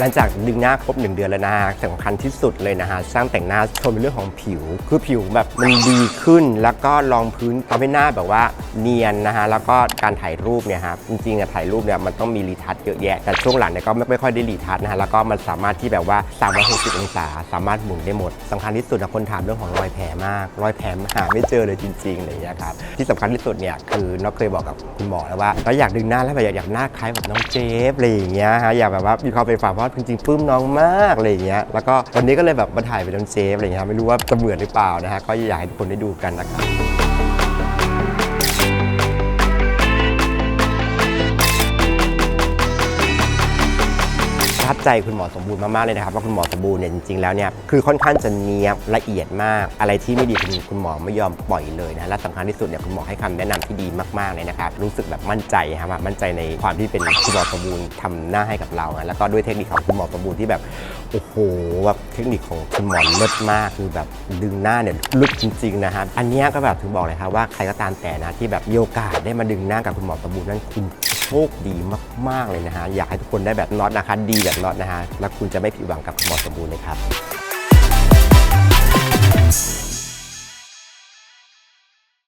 หลังจากดึงหน้าครบ 1 เดือนแล้วนะฮะสำคัญที่สุดเลยนะฮะสร้างแต่งหน้าชมในเรื่องของผิว คือผิวแบบมันดีขึ้นแล้วก็รองพื้นทำให้หน้าแบบว่าเนียนนะฮะแล้วก็การถ่ายรูปเนี่ยฮะจริงๆอะถ่ายรูปเนี่ยมันต้องมีรีทัชเยอะแยะแต่ช่วงหลังเนี่ยก็ไม่ไม่ค่อยได้รีทัชนะฮะแล้วก็มันสามารถที่แบบว่า360องศาสามารถหมุนได้หมดสำคัญที่สุดนะคนถามเรื่องของรอยแผลมาก รอยแผลหาไม่เจอเลยจริงๆอะไรอย่างเงี้ยครับที่สำคัญที่สุดเนี่ยคือน้องเคยบอกกับคุณหมอแล้วว่าเราอยากดึงหน้าแล้วแบบอยากอยากหน้าคล้ายแบบน้องเจฟอะไรอย่างเงี้ยฮะอยากแบบว่ามีความเป็นฝาเพราะจริงๆปลื้มน้องมากอะไรอย่างเงี้ยแล้วก็วันนี้ก็เลยแบบมาถ่ายเป็นน้องเจฟอะไรเงี้ยไม่รู้ว่าจะเหมือนหรือเปล่านะฮะก็อยากให้ทุกคนได้ดูกันนะครับ ใจคุณหมอสมบูรณ์มากๆเลยนะครับว่าคุณหมอสมบูรณ์เนี่ยจริงๆแล้วเนี่ยคือค่อนข้างจะเนียบละเอียดมาก อะไรที่ไม่ดีคุณคุณหมอไม่ยอมปล่อยเลยนะและสำคัญที่สุดเนี่ยคุณหมอให้คำแนะนำที่ดีมากๆเลยนะครับรู้สึกแบบมั่นใจครับมั่นใจในความที่เป็นคุณหมอสมบูรณ์ทำหน้าให้กับเรานะแล้วก็ด้วยเทคนิคของคุณหมอสมบูรณ์ที่แบบโอ้โหแบบเทคนิคของคุณหมอเลิศมากคือแบบดึงหน้าเนี่ยลึกจริงๆนะฮะอันนี้ก็แบบถึงบอกเลยครับว่าใครก็ตามแต่นะที่แบบมีโอกาสได้มาดึงหน้ากับคุณหมอสมบูรณ์นั่นคุณ โชคดีมาก ๆ เลยนะฮะ อยากให้ทุกคนได้แบบน็อตนะคะ ดีแบบน็อตนะฮะ แล้วคุณจะไม่ผิดหวังกับหมอสมบูรณ์เลยครับ